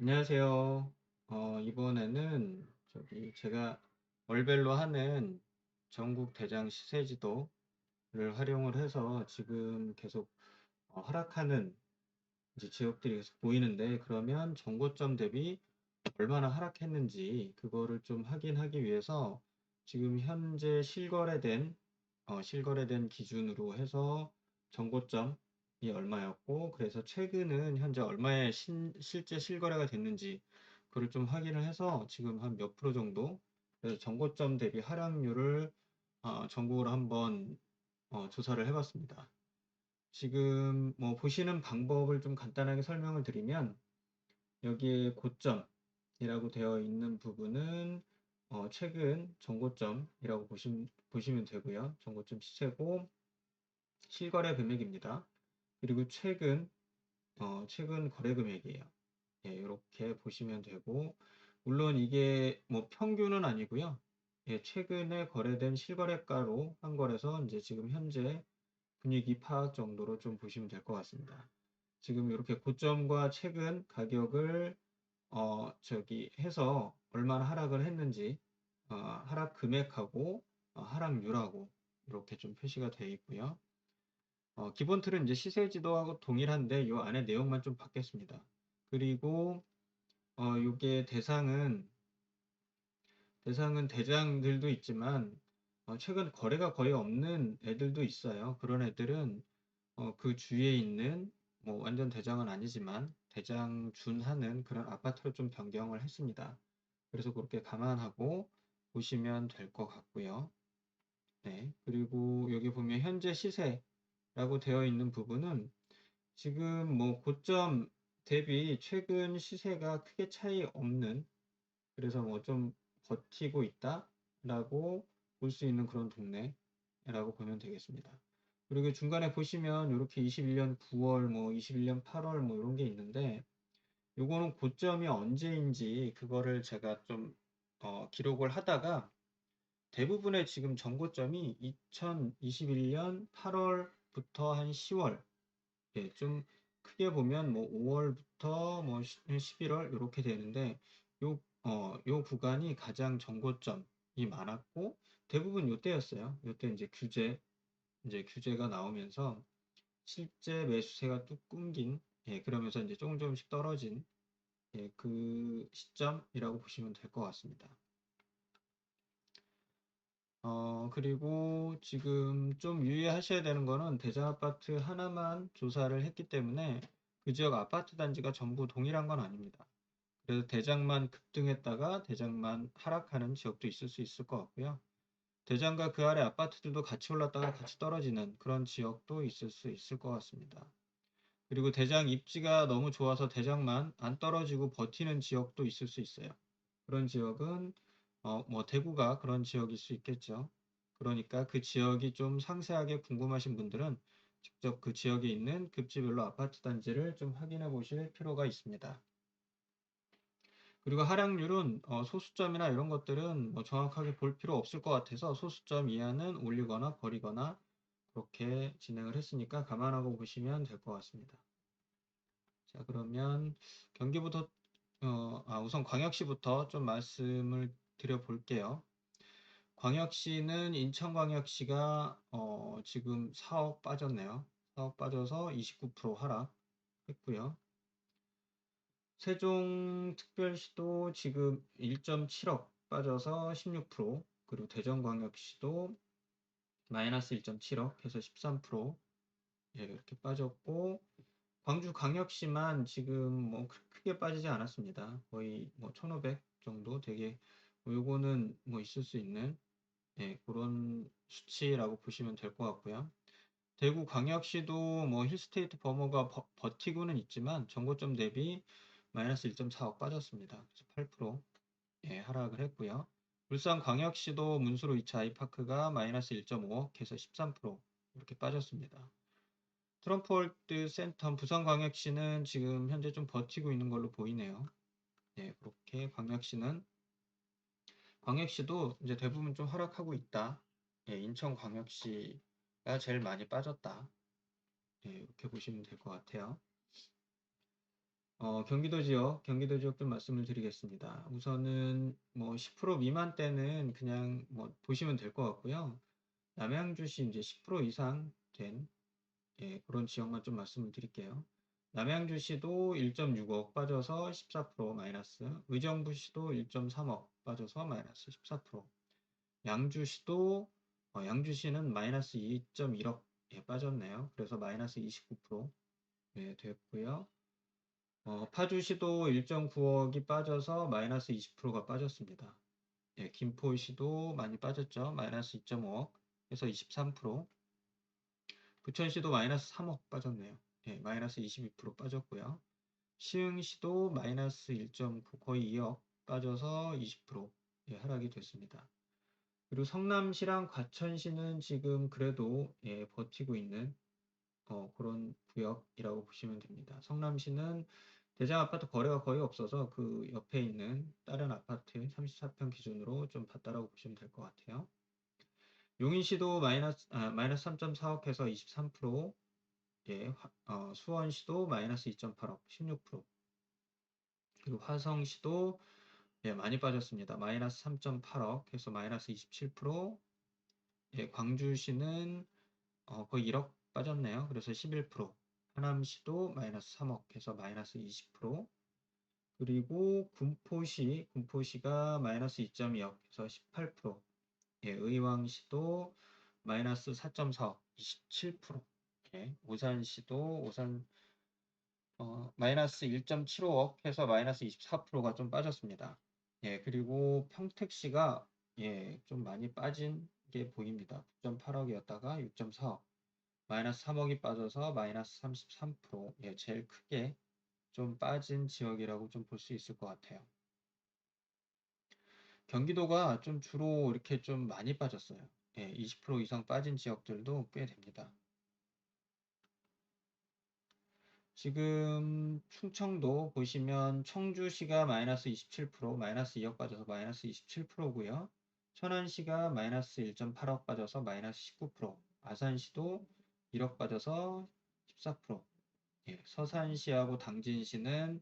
안녕하세요. 어, 이번에는 저기 제가 월별로 하는 전국 대장 시세 지도를 활용을 해서 지금 계속 어, 하락하는 이제 지역들이 계속 보이는데 그러면 정고점 대비 얼마나 하락했는지 그거를 좀 확인하기 위해서 지금 현재 실거래된 어, 실거래된 기준으로 해서 정고점이 얼마였고 그래서 최근은 현재 얼마에 신- 실제 실거래가 됐는지 그걸 좀 확인을 해서 지금 한 몇 프로 정도 그래서 정고점 대비 하락률을 어, 전국으로 한번 어, 조사를 해봤습니다. 지금 뭐 보시는 방법을 좀 간단하게 설명을 드리면 여기에 고점이라고 되어 있는 부분은 어, 최근 정고점이라고 보시, 보시면 되고요. 정고점 시세고 실거래 금액입니다. 그리고 최근 어, 최근 거래 금액이에요. 예, 이렇게 보시면 되고 물론 이게 뭐 평균은 아니고요. 예, 최근에 거래된 실거래가로 한 거라서 이제 지금 현재 분위기 파악 정도로 좀 보시면 될 것 같습니다. 지금 이렇게 고점과 최근 가격을 어, 저기 해서 얼마나 하락을 했는지 어, 하락 금액하고 어, 하락률하고 이렇게 좀 표시가 되어 있고요. 어, 기본 틀은 이제 시세 지도하고 동일한데 이 안에 내용만 좀 바뀌었습니다. 그리고 어, 이게 대상은 대상은 대장들도 있지만 어, 최근 거래가 거의 없는 애들도 있어요. 그런 애들은 어, 그 주위에 있는 뭐 완전 대장은 아니지만 대장 준하는 그런 아파트로 좀 변경을 했습니다. 그래서 그렇게 감안하고 보시면 될 것 같고요. 네. 그리고 여기 보면 현재 시세 라고 되어 있는 부분은 지금 뭐 고점 대비 최근 시세가 크게 차이 없는 그래서 뭐 좀 버티고 있다 라고 볼 수 있는 그런 동네라고 보면 되겠습니다. 그리고 중간에 보시면 이렇게 21년 9월, 뭐 21년 8월 뭐 이런 게 있는데 요거는 고점이 언제인지 그거를 제가 좀 어, 기록을 하다가 대부분의 지금 정고점이 2021년 8월 부터 한 10월 예, 좀 크게 보면 뭐 5월부터 뭐 11월 이렇게 되는데 요, 어, 요 구간이 가장 정고점이 많았고 대부분 요때였어요. 요때 이제 규제 이제 규제가 나오면서 실제 매수세가 뚝 끊긴 예, 그러면서 이제 조금 조금씩 떨어진 예, 그 시점이라고 보시면 될 것 같습니다. 어, 그리고 지금 좀 유의하셔야 되는 거는 대장 아파트 하나만 조사를 했기 때문에 그 지역 아파트 단지가 전부 동일한 건 아닙니다. 그래서 대장만 급등했다가 대장만 하락하는 지역도 있을 수 있을 것 같고요. 대장과 그 아래 아파트들도 같이 올랐다가 같이 떨어지는 그런 지역도 있을 수 있을 것 같습니다. 그리고 대장 입지가 너무 좋아서 대장만 안 떨어지고 버티는 지역도 있을 수 있어요. 그런 지역은 어, 뭐 대구가 그런 지역일 수 있겠죠. 그러니까 그 지역이 좀 상세하게 궁금하신 분들은 직접 그 지역에 있는 급지별로 아파트 단지를 좀 확인해 보실 필요가 있습니다. 그리고 하락률은 어, 소수점이나 이런 것들은 뭐 정확하게 볼 필요 없을 것 같아서 소수점 이하는 올리거나 버리거나 그렇게 진행을 했으니까 감안하고 보시면 될 것 같습니다. 자 그러면 경기부터 어, 아, 우선 광역시부터 좀 말씀을 드려볼게요. 광역시는 인천광역시가 어, 지금 4억 빠졌네요. 4억 빠져서 29% 하락했고요. 세종특별시도 지금 1.7억 빠져서 16% 그리고 대전광역시도 마이너스 1.7억 해서 13% 예, 이렇게 빠졌고 광주광역시만 지금 뭐 크게 빠지지 않았습니다. 거의 뭐 1,500 정도 되게 뭐 요거는 뭐 있을 수 있는 예, 그런 수치라고 보시면 될 것 같고요. 대구 광역시도 뭐 힐스테이트 버머가 버, 버티고는 있지만 정고점 대비 마이너스 1.4억 빠졌습니다. 그래서 8% 예, 하락을 했고요. 울산 광역시도 문수로 2차 아이파크가 마이너스 1.5억 해서 13% 이렇게 빠졌습니다. 트럼프 월드 센터 부산 광역시는 지금 현재 좀 버티고 있는 걸로 보이네요. 예, 그렇게 광역시는 광역시도 이제 대부분 좀 하락하고 있다. 예, 인천광역시가 제일 많이 빠졌다. 예, 이렇게 보시면 될 것 같아요. 어, 경기도 지역, 경기도 지역 좀 말씀을 드리겠습니다. 우선은 뭐 10% 미만대는 그냥 뭐 보시면 될 것 같고요. 남양주시 이제 10% 이상 된 예, 그런 지역만 좀 말씀을 드릴게요. 남양주시도 1.6억 빠져서 14% 마이너스, 의정부시도 1.3억 빠져서 마이너스 14%, 양주시도 어, 양주시는 마이너스 2.1억 예, 빠졌네요. 그래서 마이너스 29% 예, 됐고요. 어, 파주시도 1.9억이 빠져서 마이너스 20%가 빠졌습니다. 예, 김포시도 많이 빠졌죠. 마이너스 2.5억 해서 23%. 부천시도 마이너스 3억 빠졌네요. 예, 마이너스 22% 빠졌고요. 시흥시도 마이너스 1.9 거의 2억 빠져서 20% 예, 하락이 됐습니다. 그리고 성남시랑 과천시는 지금 그래도 예, 버티고 있는 어, 그런 구역이라고 보시면 됩니다. 성남시는 대장 아파트 거래가 거의 없어서 그 옆에 있는 다른 아파트 34평 기준으로 좀 봤다라고 보시면 될 것 같아요. 용인시도 마이너스, 아, 마이너스 3.4억 해서 23%, 예, 화- 어, 수원시도 마이너스 2.8억 16%, 그리고 화성시도 예, 많이 빠졌습니다. 마이너스 3.8억 해서 마이너스 27%, 예, 광주시는 어, 거의 1억 빠졌네요. 그래서 11%, 하남시도 마이너스 3억 해서 마이너스 20%, 그리고 군포시, 군포시가 마이너스 2.2억 해서 18%, 예, 의왕시도 마이너스 4.4억 27%, 예, 오산시도 오산 어, 마이너스 1.75억 해서 마이너스 24%가 좀 빠졌습니다. 예, 그리고 평택시가 예, 좀 많이 빠진 게 보입니다. 9.8억이었다가 6.4억, 마이너스 3억이 빠져서 마이너스 33%, 예, 제일 크게 좀 빠진 지역이라고 좀 볼 수 있을 것 같아요. 경기도가 좀 주로 이렇게 좀 많이 빠졌어요. 예, 20% 이상 빠진 지역들도 꽤 됩니다. 지금 충청도 보시면 청주시가 마이너스 27%, 마이너스 2억 빠져서 마이너스 27%고요. 천안시가 마이너스 1.8억 빠져서 마이너스 19%, 아산시도 1억 빠져서 14%, 예, 서산시하고 당진시는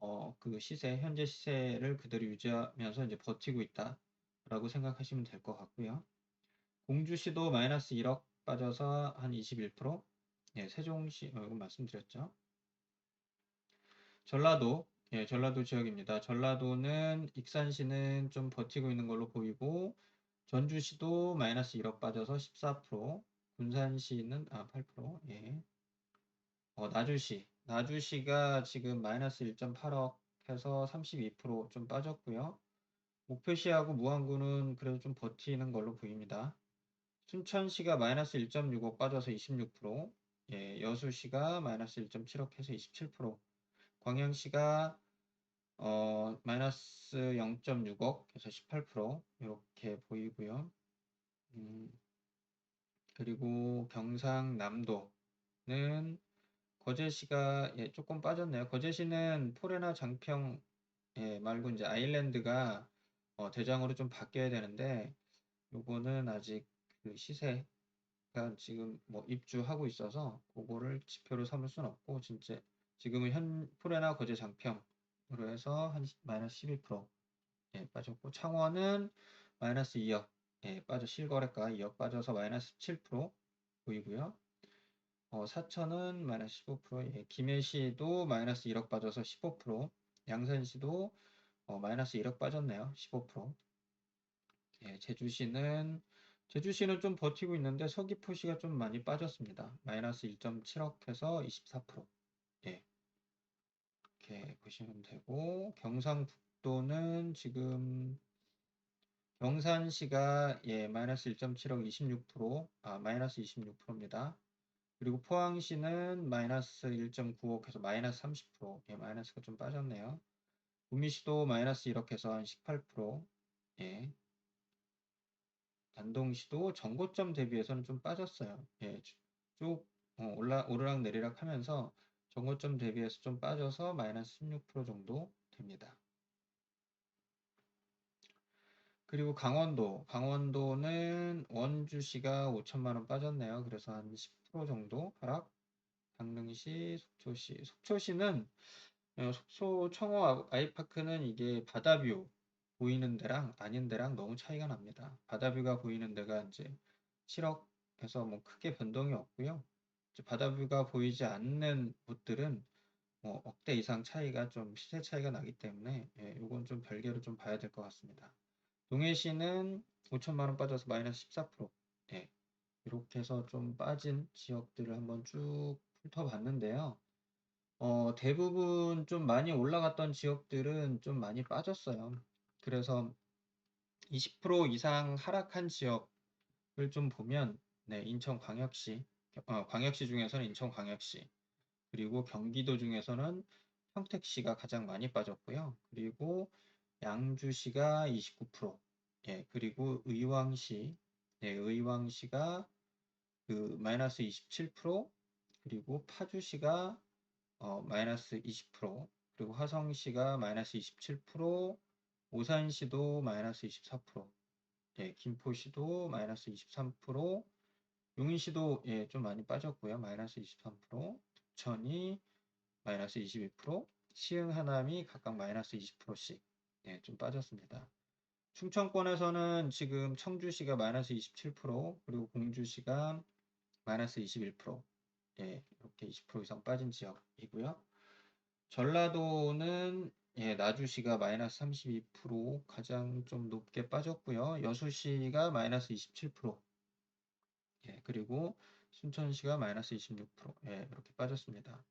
어, 그 시세, 현재 시세를 그대로 유지하면서 이제 버티고 있다라고 생각하시면 될 것 같고요. 공주시도 마이너스 1억 빠져서 한 21%, 예, 세종시, 어, 이거 말씀드렸죠. 전라도, 예, 전라도 지역입니다. 전라도는 익산시는 좀 버티고 있는 걸로 보이고, 전주시도 마이너스 1억 빠져서 14%, 군산시는, 아, 8%, 예. 어, 나주시, 나주시가 지금 마이너스 1.8억 해서 32%좀 빠졌고요. 목표시하고 무안구는 그래도 좀 버티는 걸로 보입니다. 순천시가 마이너스 1.65 빠져서 26%, 예, 여수시가 마이너스 1.7억 해서 27%, 광양시가 어, 마이너스 0.6억 해서 18% 이렇게 보이고요. 음, 그리고 경상남도는 거제시가 예, 조금 빠졌네요. 거제시는 포레나 장평 예, 말고 이제 아일랜드가 어, 대장으로 좀 바뀌어야 되는데 요거는 아직 그 시세가 지금 뭐 입주하고 있어서 그거를 지표로 삼을 수는 없고 진짜 지금은 현 포레나 거제 장평으로 해서 한 마이너스 12% 예, 빠졌고 창원은 마이너스 2억 예, 빠져 실거래가 2억 빠져서 마이너스 7% 보이고요. 어, 사천은 마이너스 15%, 예, 김해시도 마이너스 1억 빠져서 15%, 양산시도 어, 마이너스 1억 빠졌네요. 15%. 예, 제주시는 제주시는 좀 버티고 있는데 서귀포시가 좀 많이 빠졌습니다. 마이너스 1.7억 해서 24%. 예. 이렇게 보시면 되고 경상북도는 지금 경산시가 예, 마이너스 1.7억 26%, 아, 마이너스 26%입니다. 그리고 포항시는 마이너스 1.9억 해서 마이너스 30%, 예, 마이너스가 좀 빠졌네요. 구미시도 마이너스 1억 해서 한 18%, 예. 단동시도 전고점 대비해서는 좀 빠졌어요. 예, 쭉 어, 올라 오르락 내리락 하면서 전고점 대비해서 좀 빠져서 마이너스 16% 정도 됩니다. 그리고 강원도, 강원도는 원주시가 5천만 원 빠졌네요. 그래서 한 10% 정도 하락. 강릉시, 속초시, 속초시는 어, 속초 청호 아- 아이파크는 이게 바다뷰 보이는 데랑 아닌 데랑 너무 차이가 납니다. 바다뷰가 보이는 데가 이제 7억에서 뭐 크게 변동이 없고요. 바다뷰가 보이지 않는 곳들은 뭐 억대 이상 차이가 좀 시세 차이가 나기 때문에 예, 이건 좀 별개로 좀 봐야 될 것 같습니다. 동해시는 5천만 원 빠져서 마이너스 14%. 예, 이렇게 해서 좀 빠진 지역들을 한번 쭉 훑어봤는데요. 어, 대부분 좀 많이 올라갔던 지역들은 좀 많이 빠졌어요. 그래서 20% 이상 하락한 지역을 좀 보면, 네, 인천광역시, 어, 광역시 중에서는 인천 광역시, 그리고 경기도 중에서는 평택시가 가장 많이 빠졌고요. 그리고 양주시가 29%, 예, 그리고 의왕시, 네, 의왕시가 그 마이너스 27%, 그리고 파주시가 어, 마이너스 20%, 그리고 화성시가 마이너스 27%, 오산시도 마이너스 24%, 예, 김포시도 마이너스 23%, 용인시도 예, 좀 많이 빠졌고요. 마이너스 23%, 부천이 마이너스 22%, 시흥, 하남이 각각 마이너스 20%씩 예, 좀 빠졌습니다. 충청권에서는 지금 청주시가 마이너스 27%, 그리고 공주시가 마이너스 21%, 예, 이렇게 20% 이상 빠진 지역이고요. 전라도는 예, 나주시가 마이너스 32% 가장 좀 높게 빠졌고요. 여수시가 마이너스 27%, 예, 그리고 순천시가 마이너스 26%, 예, 이렇게 빠졌습니다.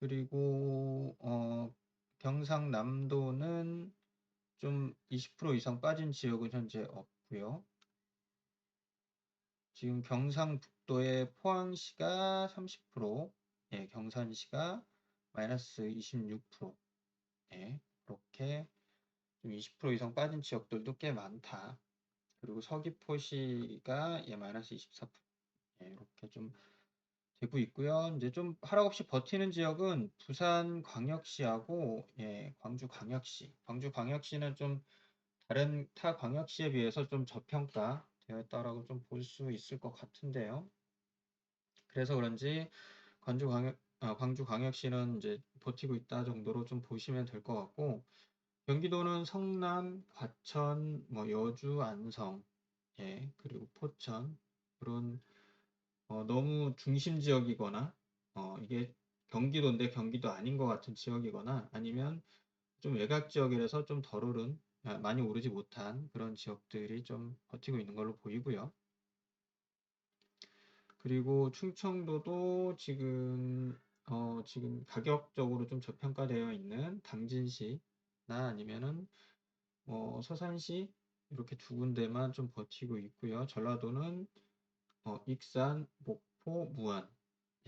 그리고 어, 경상남도는 좀 20% 이상 빠진 지역은 현재 없고요. 지금 경상북도의 포항시가 30%, 예, 경산시가 마이너스 26%, 예, 이렇게 좀 20% 이상 빠진 지역들도 꽤 많다. 그리고 서귀포시가 예, 마이너스 24%, 예, 이렇게 좀 되고 있고요. 이제 좀 하락 없이 버티는 지역은 부산 광역시하고 예, 광주 광역시. 광주 광역시는 좀 다른 타 광역시에 비해서 좀 저평가 되었다라고 좀 볼 수 있을 것 같은데요. 그래서 그런지 광주 광역 아, 광주 광역시는 이제 버티고 있다 정도로 좀 보시면 될 것 같고 경기도는 성남, 과천, 뭐 여주, 안성, 예, 그리고 포천 그런 어, 너무 중심 지역이거나 어, 이게 경기도인데 경기도 아닌 것 같은 지역이거나 아니면 좀 외곽 지역이라서 좀 덜 오른 아, 많이 오르지 못한 그런 지역들이 좀 버티고 있는 걸로 보이고요. 그리고 충청도도 지금 어, 지금 가격적으로 좀 저평가되어 있는 당진시나 아니면은 뭐 서산시 이렇게 두 군데만 좀 버티고 있고요. 전라도는 어, 익산, 목포, 무안.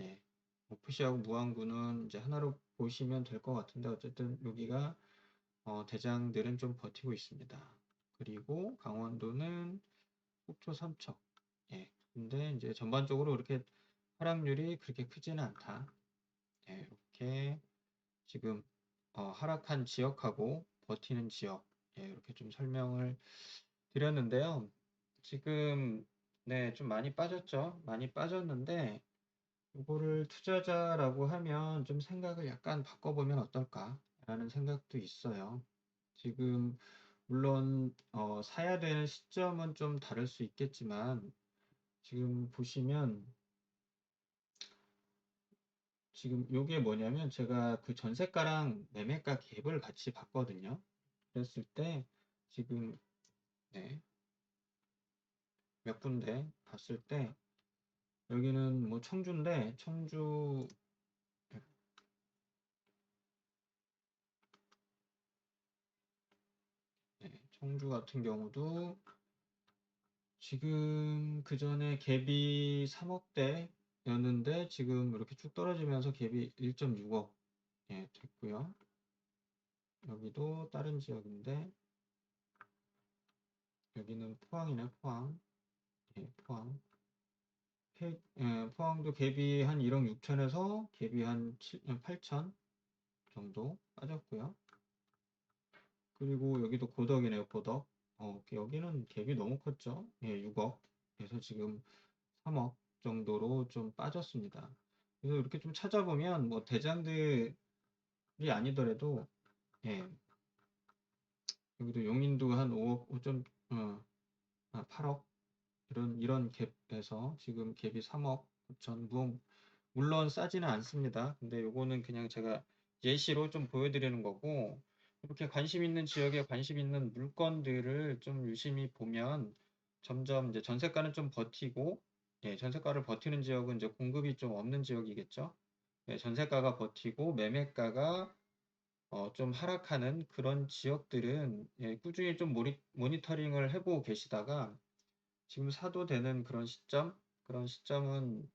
예. 목포시하고 무안구는 이제 하나로 보시면 될 것 같은데 어쨌든 여기가 어, 대장들은 좀 버티고 있습니다. 그리고 강원도는 속초, 삼척. 예. 근데 이제 전반적으로 이렇게 하락률이 그렇게 크지는 않다. 예, 이렇게 지금 어, 하락한 지역하고 버티는 지역 예, 이렇게 좀 설명을 드렸는데요. 지금 네, 좀 많이 빠졌죠. 많이 빠졌는데 이거를 투자자라고 하면 좀 생각을 약간 바꿔보면 어떨까라는 생각도 있어요. 지금 물론 어, 사야 되는 시점은 좀 다를 수 있겠지만 지금 보시면 지금 요게 뭐냐면 제가 그 전세가랑 매매가 갭을 같이 봤거든요. 그랬을 때 지금 네, 몇 군데 봤을 때 여기는 뭐 청주인데 청주 네, 청주 같은 경우도 지금 그 전에 갭이 3억대였는데 지금 이렇게 쭉 떨어지면서 갭이 1.6억 예, 됐고요. 여기도 다른 지역인데 여기는 포항이네 포항 예, 포항 폐- 예, 포항도 갭이 한 1억 6천에서 갭이 한 7, 8천 정도 빠졌고요. 그리고 여기도 고덕이네요, 고덕. 어, 여기는 갭이 너무 컸죠. 예, 6억. 그래서 지금 3억 정도로 좀 빠졌습니다. 그래서 이렇게 좀 찾아보면 뭐 대장들 아니더라도 예. 여기도 용인도 한 5억 5점 어, 아, 8억 이런 이런 갭에서 지금 갭이 3억 9천 무 물론 싸지는 않습니다. 근데 요거는 그냥 제가 예시로 좀 보여드리는 거고 이렇게 관심 있는 지역에 관심 있는 물건들을 좀 유심히 보면 점점 이제 전세가는 좀 버티고 예, 전세가를 버티는 지역은 이제 공급이 좀 없는 지역이겠죠. 예, 전세가가 버티고 매매가가 어, 좀 하락하는 그런 지역들은 예, 꾸준히 좀 모니, 모니터링을 해보고 계시다가 지금 사도 되는 그런 시점, 그런 시점은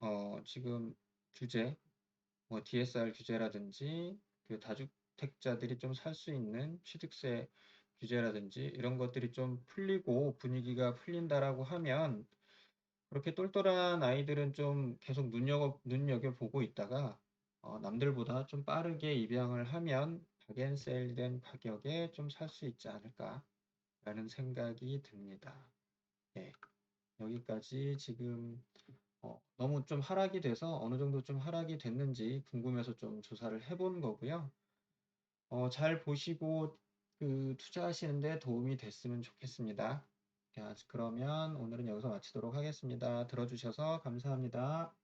어, 지금 규제, 뭐 DSR 규제라든지 그 다주택자들이 좀 살 수 있는 취득세 규제라든지 이런 것들이 좀 풀리고 분위기가 풀린다라고 하면 그렇게 똘똘한 아이들은 좀 계속 눈여겨, 눈여겨보고 있다가 어, 남들보다 좀 빠르게 입양을 하면 박앤세일된 가격에 좀 살 수 있지 않을까 라는 생각이 듭니다. 네, 여기까지 지금 어, 너무 좀 하락이 돼서 어느 정도 좀 하락이 됐는지 궁금해서 좀 조사를 해본 거고요. 어, 잘 보시고 그 투자하시는데 도움이 됐으면 좋겠습니다. 자, 그러면 오늘은 여기서 마치도록 하겠습니다. 들어주셔서 감사합니다.